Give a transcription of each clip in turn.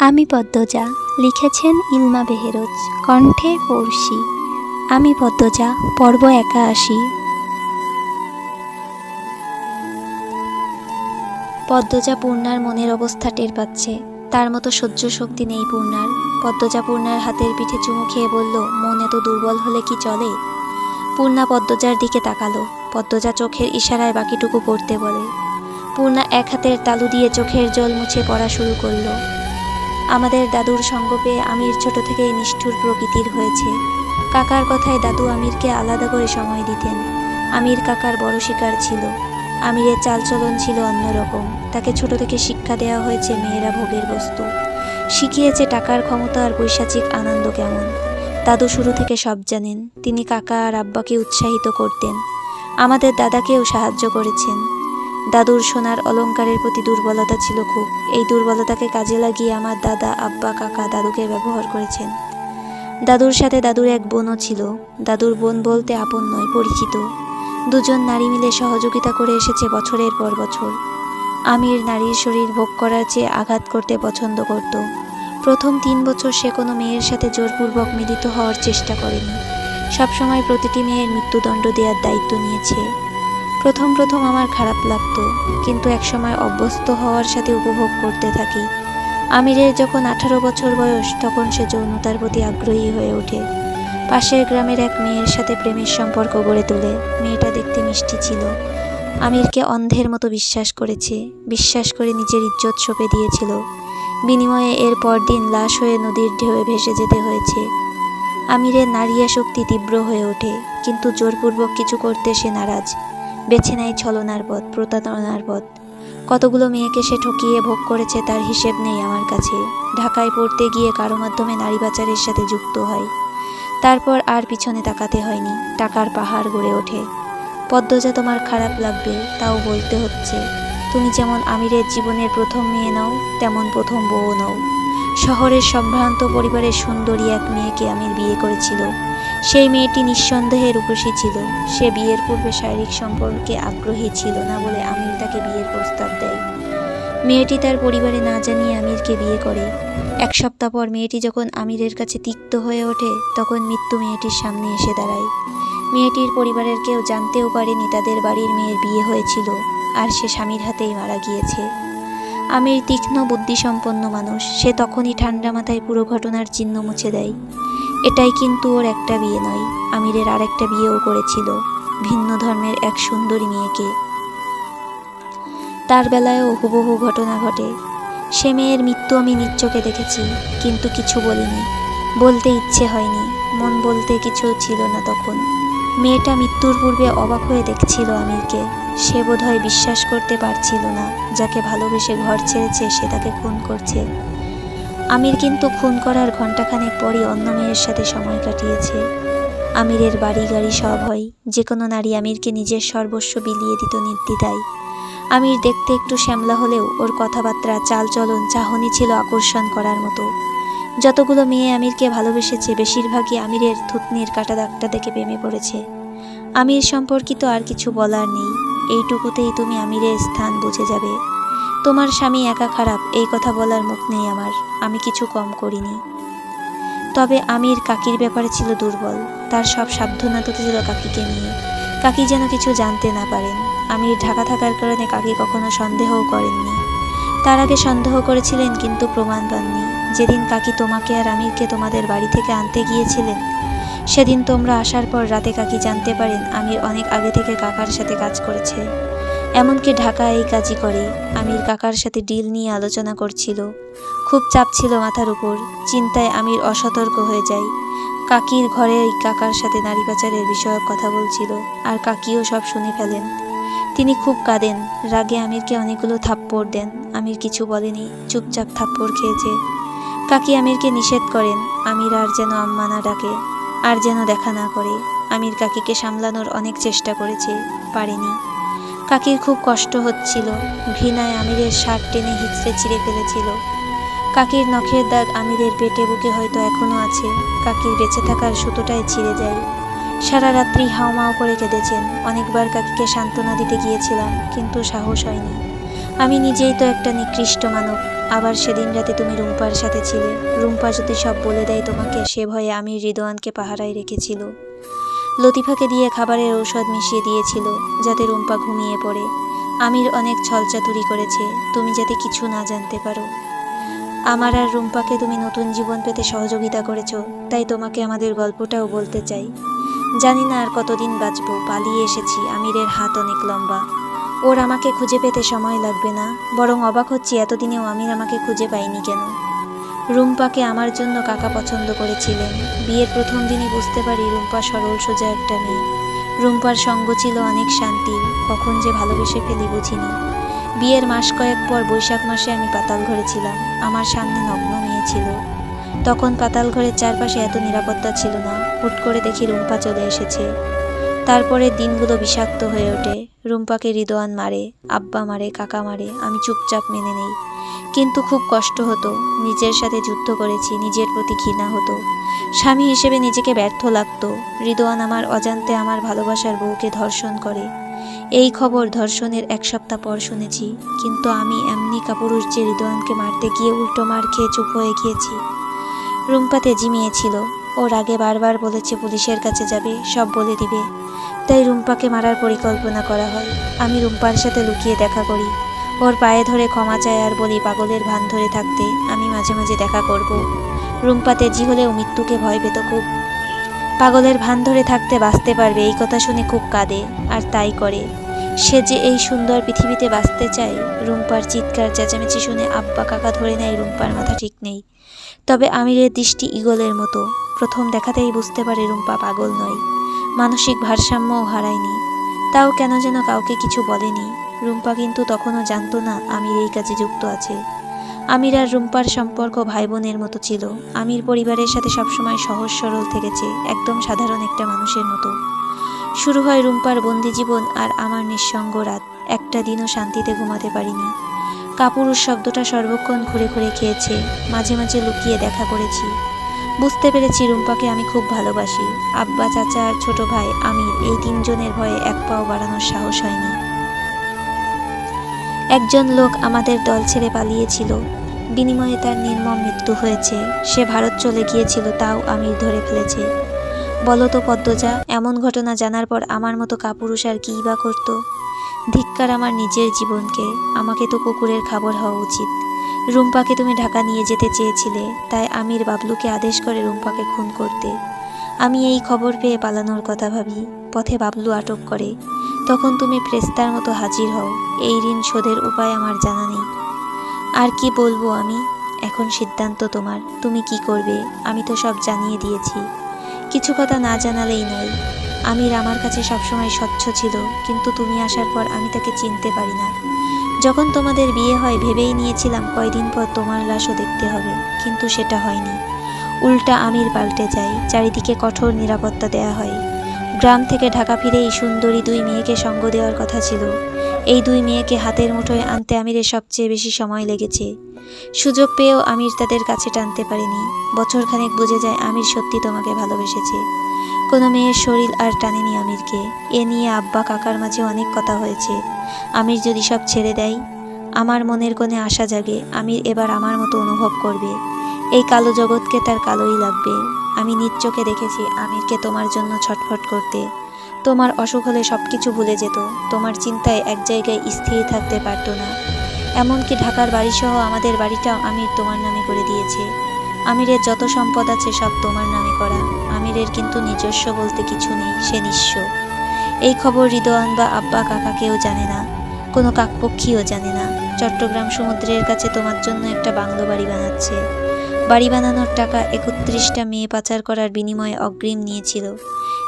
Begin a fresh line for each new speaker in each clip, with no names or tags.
আমি পদ্মজা, লিখেছেন ইলমা বেহেরোজ, কণ্ঠে পড়শি। আমি পদ্মজা পর্ব একা আসি পদ্মজা পূর্ণার মনের অবস্থা টের পাচ্ছে। তার মতো সহ্য শক্তি নেই পূর্ণার। পদ্মজা পূর্ণার হাতের পিঠে চুমু খেয়ে বলল, মন এত দুর্বল হলে কি চলে? পূর্ণা পদ্মজার দিকে তাকালো। পদ্মজা চোখের ইশারায় বাকিটুকু পড়তে বলে। পূর্ণা এক হাতের তালু দিয়ে চোখের জল মুছে পড়া শুরু করল। আমাদের দাদুর সঙ্গ পেয়ে আমির ছোট থেকেই নিষ্ঠুর প্রকৃতির হয়েছে। কাকার কথায় দাদু আমিরকে আলাদা করে সময় দিতেন। আমির কাকার বড় শিকার ছিল। আমিরের চালচলন ছিল অন্যরকম। তাকে ছোট থেকে শিক্ষা দেওয়া হয়েছে মেয়েরা ভোগের বস্তু। শিখিয়েছে টাকার ক্ষমতা আর পৈশাচিক আনন্দ কেমন। দাদু শুরু থেকে সব জানেন। তিনি কাকা আর আব্বাকে উৎসাহিত করতেন। আমাদের দাদাকেও সাহায্য করেছেন। দাদুর সোনার অলঙ্কারের প্রতি দুর্বলতা ছিল খুব। এই দুর্বলতাকে কাজে লাগিয়ে আমার দাদা, আব্বা, কাকা দাদুকে ব্যবহার করেছেন। দাদুর সাথে দাদুর এক বোনও ছিল। দাদুর বোন বলতে আপন নয়, পরিচিত। দুজন নারী মিলে সহযোগিতা করে এসেছে বছরের পর বছর। আমির নারীর শরীর ভোগ করার চেয়ে আঘাত করতে পছন্দ করত। প্রথম তিন বছর সে কোনো মেয়ের সাথে জোরপূর্বক মিলিত হওয়ার চেষ্টা করেনি। সবসময় প্রতিটি মেয়ের মৃত্যুদণ্ড দেওয়ার দায়িত্ব নিয়েছে। প্রথম প্রথম আমার খারাপ লাগতো, কিন্তু একসময় অভ্যস্ত হওয়ার সাথে উপভোগ করতে থাকি। আমিরের যখন আঠারো বছর বয়স, তখন সে যৌনতার প্রতি আগ্রহী হয়ে ওঠে। পাশের গ্রামের এক মেয়ের সাথে প্রেমের সম্পর্ক গড়ে তোলে। মেয়েটা দেখতে মিষ্টি ছিল। আমিরকে অন্ধের মতো বিশ্বাস করেছে, বিশ্বাস করে নিজের ইজ্জত সঁপে দিয়েছিল। বিনিময়ে এর পরদিন লাশ হয়ে নদীর ঢেউয়ে ভেসে যেতে হয়েছে। আমিরের নারী শক্তি তীব্র হয়ে ওঠে, কিন্তু জোরপূর্বক কিছু করতে সে নারাজ। বেছে নেয় ছলনার পথ প্রতারণার পথ কতগুলো মেয়েকে সে ঠকিয়ে ভোগ করেছে তার হিসেব নেই আমার কাছে। ঢাকায় পড়তে গিয়ে কারও মাধ্যমে নারী পাচারের সাথে যুক্ত হয়। তারপর আর পিছনে তাকাতে হয়নি, টাকার পাহাড় গড়ে ওঠে। পদ্মজা তোমার খারাপ লাগবে, তাও বলতে হচ্ছে, তুমি যেমন আমিরের জীবনের প্রথম মেয়ে নও, তেমন প্রথম বউ নও। শহরের সম্ভ্রান্ত পরিবারের সুন্দরী এক মেয়েকে আমির বিয়ে করেছিল। সেই মেয়েটি নিঃসন্দেহে রূপসী ছিল। সে বিয়ের পূর্বে শারীরিক সম্পর্কে আগ্রহী ছিল না বলে আমির তাকে বিয়ের প্রস্তাব দেয়। মেয়েটি তার পরিবারে না জানিয়ে আমিরকে বিয়ে করে। এক সপ্তাহ পর মেয়েটি যখন আমিরের কাছে তিক্ত হয়ে ওঠে, তখন মৃত্যু মেয়েটির সামনে এসে দাঁড়ায়। মেয়েটির পরিবারের কেউ জানতেও পারেনি তাদের বাড়ির মেয়ের বিয়ে হয়েছিল আর সে স্বামীর হাতেই মারা গিয়েছে। আমির তীক্ষ্ণ বুদ্ধিসম্পন্ন মানুষ। সে তখনই ঠান্ডা মাথায় পুরো ঘটনার চিহ্ন মুছে দেয়। এটাই কিন্তু ওর একটা বিয়ে নয়। আমিরের আরেকটা বিয়েও করেছিল, ভিন্ন ধর্মের এক সুন্দরী মেয়েকে। তার বেলায়ও হুবহু ঘটনা ঘটে। সে মেয়ের মৃত্যু আমি নিজ চোখে দেখেছি, কিন্তু কিছু বলিনি। বলতে ইচ্ছে হয়নি, মন বলতে কিছু ছিল না তখন। মেয়েটা মৃত্যুর পূর্বে অবাক হয়ে দেখছিল আমিরকে। সে বোধহয় বিশ্বাস করতে পারছিল না, যাকে ভালোবেসে ঘর ছেড়েছে, সে তাকে খুন করছে। আমির কিন্তু খুন করার ঘণ্টাখানেক পরই অন্য মেয়ের সাথে সময় কাটিয়েছে। আমিরের বাড়ি গাড়ি সব হয় যে কোনো নারী আমিরকে নিজের সর্বস্ব বিলিয়ে দিত নির্দ্বিধায়। আমির দেখতে একটু শ্যামলা হলেও ওর কথাবার্তা, চালচলন, চাহনি ছিল আকর্ষণ করার মতো। যতগুলো মেয়ে আমিরকে ভালোবেসেছে, বেশিরভাগই আমিরের থুতনির কাটা দাগটা দেখে প্রেমে পড়েছে। আমির সম্পর্কিত আর কিছু বলার নেই। এইটুকুতেই তুমি আমিরের স্থান বুঝে যাবে। তোমার স্বামী একা খারাপ, এই কথা বলার মুখ নেই আমার, আমি কিছু কম করিনি। তবে আমির কাকির ব্যাপারে ছিল দুর্বল, তার সব সাবধানতা ছিল কাকিকে নিয়ে। কাকি যেন কিছু জানতে না পারেন, আমির ঢাকা থাকার কারণে কাকি কখনো সন্দেহও করেননি। তার আগে সন্দেহ করেছিলেন কিন্তু প্রমাণ পাননি। যেদিন কাকি তোমাকে আর আমিরকে তোমাদের বাড়ি থেকে আনতে গিয়েছিলেন, সেদিন তোমরা আসার পর রাতে কাকি জানতে পারেন আমির অনেক আগে থেকে কাকার সাথে কাজ করেছে। এমনকি ঢাকা এই কাজই করে। আমির কাকার সাথে ডিল নিয়ে আলোচনা করছিল। খুব চাপ ছিল মাথার উপর। চিন্তায় আমির অসতর্ক হয়ে যায়। কাকির ঘরে এই কাকার সাথে নারী পাচারের বিষয়ক কথা বলছিল আর কাকিও সব শুনে ফেলেন। তিনি খুব কাঁদেন। রাগে আমিরকে অনেকগুলো থাপ্পড় দেন। আমির কিছু বলেনি। চুপচাপ থাপ্পড় খেয়েছে। কাকি আমিরকে নিষেধ করেন। আমির আর যেন আম্মা না ডাকে, আর যেন দেখা না করে। আমির কাকিকে সামলানোর অনেক চেষ্টা করেছে। পারেনি। কাকির খুব কষ্ট হচ্ছিল। ঘৃণায় আমিরের শার্ট টেনে হিচড়ে ছিঁড়ে ফেলেছিল। কাকির নখের দাগ আমিরের পেটে বুকে হয়তো এখনও আছে। কাকির বেঁচে থাকার সুতোটাই ছিঁড়ে যায়। সারা রাত্রি হাওমাও করে কেঁদেছেন। অনেকবার কাকিকে সান্ত্বনা দিতে গিয়েছিলাম, কিন্তু সাহস হয়নি। আমি নিজেই তো একটা নিকৃষ্ট মানব। আবার সেদিন রাতে তুমি রুম্পার সাথে ছিলে। রুম্পা যদি সব বলে দেয় তোমাকে, সে ভয়ে আমি রিদোয়ানকে পাহারায় রেখেছিল। লতিফাকে দিয়ে খাবারের ঔষধ মিশিয়ে দিয়েছিল, যাতে রুম্পা ঘুমিয়ে পড়ে। আমির অনেক ছলচাতুরি করেছে, তুমি যাতে কিছু না জানতে পারো। আমার আর রুম্পাকে তুমি নতুন জীবন পেতে সহযোগিতা করেছ, তাই তোমাকে আমাদের গল্পটাও বলতে চাই। জানি না আর কতদিন বাঁচবো, পালিয়ে এসেছি, আমিরের হাত অনেক লম্বা। ওর আমাকে খুঁজে পেতে সময় লাগবে না, বরং অবাক হচ্ছি এতদিনেও আমির আমাকে খুঁজে পাইনি কেন। রুম্পাকে আমার জন্য কাকা পছন্দ করেছিলেন। বিয়ের প্রথম দিনই বুঝতে পারি রুম্পা সরল, সোজা একটা মেয়ে। রুম্পার সঙ্গ ছিল অনেক শান্তির কখন যে ভালোবেসে ফেলি বুঝিনি। বিয়ের মাস কয়েক পর বৈশাখ মাসে আমি পাতাল ঘরে ছিলাম, আমার সামনে নগ্ন মেয়ে ছিল। তখন পাতাল ঘরের চারপাশে এত নিরাপত্তা ছিল না, হুট করে দেখি রুম্পা চলে এসেছে। তারপরে দিনগুলো বিষাক্ত হয়ে ওঠে, রুম্পাকে রিদোয়ান মারে, আব্বা মারে, কাকা মারে, আমি চুপচাপ মেনে নেই। কিন্তু খুব কষ্ট হতো। নিজের সাথে যুদ্ধ করেছি, নিজের প্রতি ঘৃণা হতো। স্বামী হিসেবে নিজেকে ব্যর্থ লাগতো। রিদোয়ান আমার অজান্তে আমার ভালোবাসার বউকে ধর্ষণ করে। এই খবর ধর্ষণের এক সপ্তাহ পর শুনেছি। কিন্তু আমি এমনি কাপুরুষ যে রিদোয়ানকে মারতে গিয়ে উল্টো মার খেয়ে চুপ হয়ে গিয়েছি। রুম্পাতে জিমিয়েছিল। ওর আগে বারবার বলেছে, পুলিশের কাছে যাবে, সব বলে দিবে। তাই রুম্পাকে মারার পরিকল্পনা করা হয়। আমি রুম্পার সাথে লুকিয়ে দেখা করি। ওর পায়ে ধরে ক্ষমা চায় আর বলি, পাগলের ভান ধরে থাকতে আমি মাঝে মাঝে দেখা করব। রুম্পা তেজি হলেও মৃত্যুকে ভয় পেত খুব। পাগলের ভান ধরে থাকতে বাঁচতে পারবে, এই কথা শুনে খুব কাঁদে আর তাই করে। সে যে এই সুন্দর পৃথিবীতে বাঁচতে চায়, রুম্পার চিৎকার চেঁচামেচি শুনে আব্বা কাকা ধরে নেয়, রুম্পার মাথা ঠিক নেই। তবে আমিরের দৃষ্টি ইগলের মতো। প্রথম দেখাতেই বুঝতে পারে রুম্পা পাগল নয়। মানসিক ভারসাম্যও হারায়নি। তাও কেন যেন কাউকে কিছু বলেনি। রুম্পা কিন্তু তখনও জানতো না আমির এই কাজে যুক্ত আছে। আমির আর রুম্পার সম্পর্ক ভাই বোনের মতো ছিল। আমির পরিবারের সাথে সবসময় সহজ সরল থেকেছে, একদম সাধারণ একটা মানুষের মতো। শুরু হয় রুম্পার বন্দি জীবন আর আমার নিঃসঙ্গ রাত। একটা দিনও শান্তিতে ঘুমাতে পারিনি। কাপুরুষ শব্দটা সর্বক্ষণ ঘুরে ঘুরে খেয়েছে, মাঝে মাঝে লুকিয়ে দেখা করেছি। বুঝতে পেরেছি রুম্পাকে আমি খুব ভালোবাসি। আব্বা, চাচা আর ছোট ভাই, আমির এই তিনজনের ভয়ে এক পাও বাড়ানোর সাহস হয়নি। একজন লোক আমাদের দল ছেড়ে পালিয়েছিল। বিনিময়ে তার নির্মম মৃত্যু হয়েছে। সে ভারত চলে গিয়েছিল, তাও আমির ধরে ফেলেছে। বলো তো পদ্মজা, এমন ঘটনা জানার পর আমার মতো কাপুরুষ আর কী বা করতো? ধিক্কার আমার নিজের জীবনকে, আমাকে তো কুকুরের খাবার হওয়া উচিত। রুম্পাকে তুমি ঢাকা নিয়ে যেতে চেয়েছিলে, তাই আমির বাবলুকে আদেশ করে রুম্পাকে খুন করতে। আমি এই খবর পেয়ে পালানোর কথা ভাবি, পথে বাবলু আটক করে। তখন তুমি প্রেস্তার মতো হাজির হও। এই ঋণ শোধের উপায় আমার জানা নেই। আর কি বলব আমি? এখন সিদ্ধান্ত তোমার। তুমি কি করবে? আমি তো সব জানিয়ে দিয়েছি। কিছু কথা না জানালেই নয়। আমির আমার কাছে সবসময় স্বচ্ছ ছিল, কিন্তু তুমি আসার পর আমি তাকে চিনতে পারি না। যখন তোমাদের বিয়ে হয়, ভেবেই নিয়েছিলাম কয়দিন পর তোমার লাশও দেখতে হবে, কিন্তু সেটা হয়নি। উল্টা আমির পাল্টে যায়। চারিদিকে কঠোর নিরাপত্তা দেয়া হয়। গ্রাম থেকে ঢাকা ফিরে এই সুন্দরী দুই মেয়েকে সঙ্গ দেওয়ার কথা ছিল। এই দুই মেয়েকে হাতের মুঠোয় আনতে আমিরের সবচেয়ে বেশি সময় লেগেছে। সুযোগ পেয়েও আমির তাদের কাছে টানতে পারেনি। বছরখানেক বুঝে যায় আমির সত্যি তোমাকে ভালোবেসেছে। কোনো মেয়ের শরীর আর টানেনি আমিরকে। এ নিয়ে আব্বা কাকার মাঝে অনেক কথা হয়েছে। আমির যদি সব ছেড়ে দেয়, আমার মনের কোণে আশা জাগে, আমির এবার আমার মতো অনুভব করবে। এই কালো জগৎকে তার কালোই লাগবে। আমি নিজ চোখে দেখেছি আমিরকে তোমার জন্য ছটফট করতে। তোমার অসুখ হলে সব কিছু ভুলে যেত, তোমার চিন্তায় এক জায়গায় স্থির থাকতে পারতো না। এমনকি ঢাকার বাড়িসহ আমাদের বাড়িটাও আমির তোমার নামে করে দিয়েছে। আমিরের যত সম্পদ আছে সব তোমার নামে করা। আমিরের কিন্তু নিজস্ব বলতে কিছু নেই, সে নিঃস্ব। এই খবর হৃদয়ান বা আব্বা কাকা কেউ জানে না, কোনো কাকপক্ষীও জানে না। চট্টগ্রাম সমুদ্রের কাছে তোমার জন্য একটা বাংলো বাড়ি বানাচ্ছে। বাড়ি বানানোর টাকা একত্রিশটা মেয়ে পাচার করার বিনিময়ে অগ্রিম নিয়েছিল।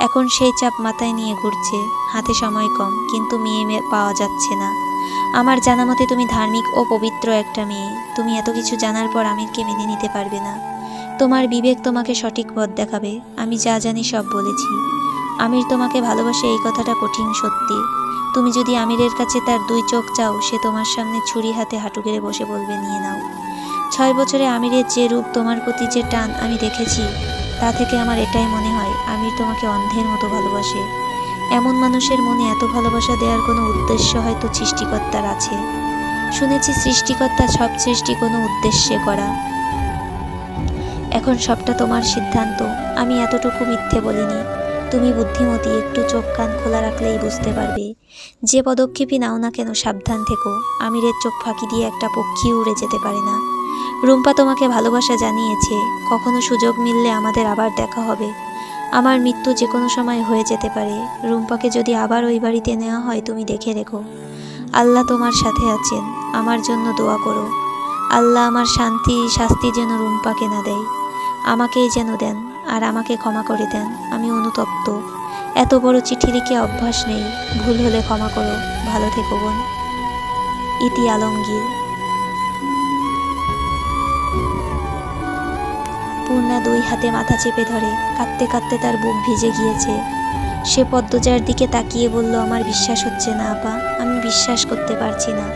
এখন সেই চাপ মাথায় নিয়ে ঘুরছে, হাতে সময় কম, কিন্তু মেয়ে পাওয়া যাচ্ছে না। আমার জানা মতে তুমি ধার্মিক ও পবিত্র একটা মেয়ে। তুমি এত কিছু জানার পর আমিরকে মেনে নিতে পারবে না। তোমার বিবেক তোমাকে সঠিক পথ দেখাবে, আমি যা জানি সব বলেছি। আমির তোমাকে ভালোবাসে এই কথাটা কঠিন সত্যি। তুমি যদি আমিরের কাছে তার দুই চোখ চাও, সে তোমার সামনে ছুরি হাতে হাঁটু গেড়ে বসে বলবে, নিয়ে নাও। ছয় বছরে আমিরের যে রূপ তোমার প্রতি যে টান আমি দেখেছি, তা থেকে আমার এটাই মনে হয়, আমির তোমাকে অন্ধের মতো ভালোবাসে। এমন মানুষের মনে এত ভালোবাসা দেওয়ার কোনো উদ্দেশ্য হয়তো সৃষ্টিকর্তার আছে। শুনেছি সৃষ্টিকর্তা সব সৃষ্টি কোনো উদ্দেশ্যে করা। এখন সবটা তোমার সিদ্ধান্ত, আমি এতটুকু মিথ্যে বলিনি। তুমি বুদ্ধিমতী, একটু চোখ কান খোলা রাখলেই বুঝতে পারবে। যে পদক্ষেপই নাও না কেন, সাবধান থেকো। আমিরের চোখ ফাঁকি দিয়ে একটা পক্ষী উড়ে যেতে পারে না। রুম্পা তোমাকে ভালোবাসা জানিয়েছে। কখনো সুযোগ মিললে আমাদের আবার দেখা হবে। আমার মৃত্যু যে কোনো সময় হয়ে যেতে পারে। রুম্পাকে যদি আবার ওই বাড়িতে নেওয়া হয়, তুমি দেখে রেখো। আল্লাহ তোমার সাথে আছেন। আমার জন্য দোয়া করো। আল্লাহ আমার শান্তি, শাস্তি যেন রুম্পাকে না দেয়। আমাকেই যেন দেন আর আমাকে ক্ষমা করে দেন। আমি অনুতপ্ত। এত বড় চিঠি লিখে অভ্যাস নেই। ভুল হলে ক্ষমা করো। ভালো থেকো বোন। ইতি আলমগীর। পূর্ণা দুই হাতে মাথা চেপে ধরে, কাঁদতে কাঁদতে তার বুক ভিজে গিয়েছে। সে পদ্মজার দিকে তাকিয়ে বলল, আমার বিশ্বাস হচ্ছে না, আপা। আমি বিশ্বাস করতে পারছি না।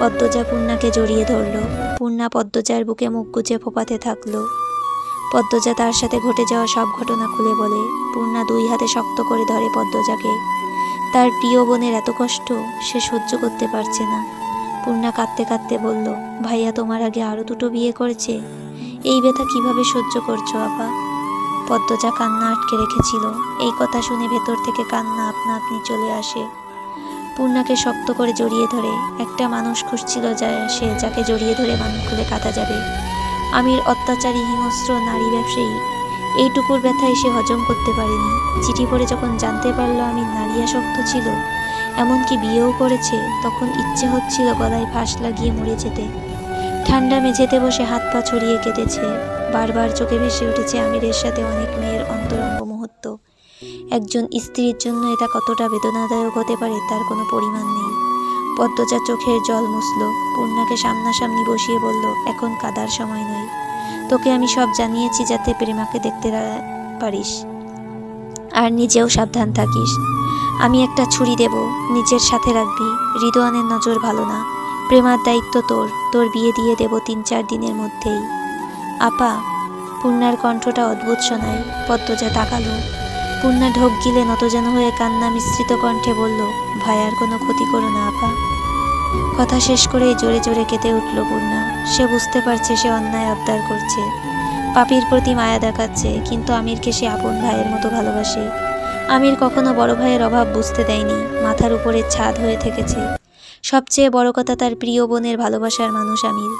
পদ্মজা পূর্ণাকে জড়িয়ে ধরল। পূর্ণা পদ্মজার বুকে মুখ গুজে ফোপাতে থাকল। পদ্মজা তার সাথে ঘটে যাওয়া সব ঘটনা খুলে বলে, পূর্ণা দুই হাতে শক্ত করে ধরে পদ্মজাকে। তার প্রিয় বোনের এত কষ্ট, সে সহ্য করতে পারছে না। পূর্ণা কাঁদতে কাঁদতে বলল, ভাইয়া, তোমার আগে আরও দুটো বিয়ে করেছে? এই ব্যথা কীভাবে সহ্য করছ, আপা? পদ্মজা কান্না আটকে রেখেছিল। এই কথা শুনে ভেতর থেকে কান্না আপনা আপনি চলে আসে। পূর্ণাকে শক্ত করে জড়িয়ে ধরে। একটা মানুষ খুঁজছিল যা সে যাকে জড়িয়ে ধরে মানুষ খুলে কাটা যাবে। আমির অত্যাচারী, হিংস্র, নারী ব্যবসায়ী। এইটুকুর ব্যথায় সে হজম করতে পারেনি। চিঠি পড়ে যখন জানতে পারল আমি নারী আসক্ত ছিল, এমনকি বিয়েও করেছে, তখন ইচ্ছে হচ্ছিল গলায় ফাঁস লাগিয়ে মরে যেতে। ঠান্ডা মেঝেতে বসে হাত পা ছড়িয়ে কেটেছে বারবার চোখে ভেসে উঠেছে আমিরের সাথে অনেক মেয়ের অন্তরঙ্গ মুহূর্ত। একজন স্ত্রীর জন্য এটা কতটা বেদনাদায়ক হতে পারে তার কোনো পরিমাণ নেই। পদ্মজা চোখের জল মুছল। পূর্ণাকে সামনাসামনি বসিয়ে বলল, এখন কাদার সময় নয়। তোকে আমি সব জানিয়েছি যাতে প্রেমাকে দেখতে পারিস। আর নিজেও সাবধান থাকিস। আমি একটা ছুরি দেব, নিজের সাথে রাখবি। হৃদয়ানের নজর ভালো না। প্রেমার দায়িত্ব তোর তোর বিয়ে দিয়ে দেব তিন চার দিনের মধ্যেই। আপা, পূর্ণার কণ্ঠটা অদ্ভুত শোনায় পদ্মজা তাকালো। পূর্ণা ঢোক গিলে নতজান হয়ে কান্না মিশ্রিত কণ্ঠে বলল ভাইয়ার কোনো ক্ষতি করো না, আপা। কথা শেষ করেই জোরে জোরে কেঁদে উঠল পূর্ণা। সে বুঝতে পারছে সে অন্যায় আবদার করছে। পাপির প্রতি মায়া দেখাচ্ছে, কিন্তু আমিরকে সে আপন ভাইয়ের মতো ভালোবাসে। আমির কখনো বড় ভাইয়ের অভাব বুঝতে দেয়নি, মাথার উপরে ছাদ হয়ে থেকেছে। সবচেয়ে বড় কথা তার প্রিয় বোনের ভালোবাসার মানুষ আমির।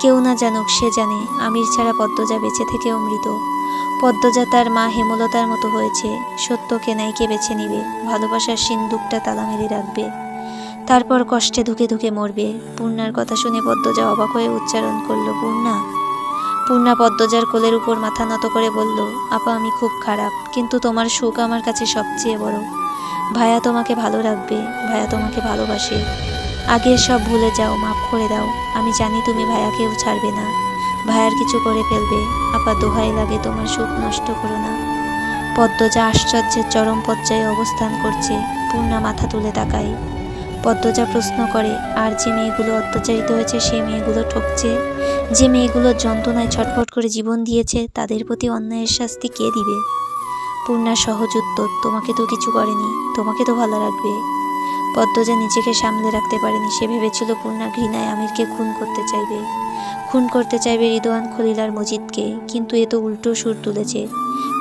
কেউ না জানুক সে জানে, আমির ছাড়া পদ্মজা বেঁচে থেকেও মৃত। পদ্মজা তার মা হেমলতার মতো হয়েছে সত্যকে ন্যায়কে বেছে নিবে, ভালোবাসার সিন্দুকটা তালা মেরে রাখবে। তারপর কষ্টে ধুকে ধুকে মরবে। পূর্ণার কথা শুনে পদ্মজা অবাক হয়ে উচ্চারণ করল, পূর্ণা। পূর্ণা পদ্মজার কোলের উপর মাথা নত করে বলল, আপা, আমি খুব খারাপ, কিন্তু তোমার সুখ আমার কাছে সবচেয়ে বড়। ভায়া তোমাকে ভালো রাখবে, ভায়া তোমাকে ভালোবাসে। আগের সব ভুলে যাও, মাফ করে দাও। আমি জানি তুমি ভাইয়াকেও ছাড়বে না। ভাইয়ার কিছু করে ফেলবে। আপা দোহাই লাগে, তোমার সুখ নষ্ট করো না। পদ্মজা আশ্চর্যের চরম পর্যায়ে অবস্থান করছে, পূর্ণা মাথা তুলে তাকায়। পদ্মজা প্রশ্ন করে, আর যে মেয়েগুলো অত্যাচারিত হয়েছে, সে মেয়েগুলো ঠকছে? যে মেয়েগুলো যন্ত্রণায় ছটফট করে জীবন দিয়েছে, তাদের প্রতি অন্যায়ের শাস্তি কে দিবে? পূর্ণা সহজ উত্তর, তোমাকে তো কিছু করেনি। তোমাকে তো ভালো রাখবে পদ্মজা নিজেকে সামলে রাখতে পারেনি, সে ভেবেছিল পূর্ণা ঘৃণায় আমিরকে খুন করতে চাইবে। খুন করতে চাইবে রিদওয়ান খলিলার মজিদকে, কিন্তু এ তো উল্টো সুর তুলেছে।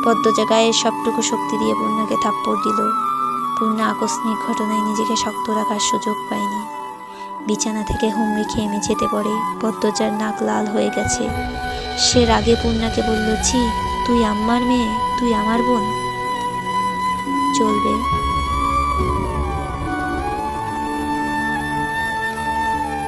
পদ্মজা গায়ের সবটুকু শক্তি দিয়ে পূর্ণাকে থাপ্পড় দিল। পূর্ণা আকস্মিক ঘটনায় নিজেকে শক্ত রাখার সুযোগ পায়নি। বিছানা থেকে হুমড়ি খেয়ে মেঝেতে পড়ে পদ্মজার নাক লাল হয়ে গেছে। সে রাগে পূর্ণাকে বলল, ছি, তুই আম্মার মেয়ে? তুই আমার বোন? চলবে।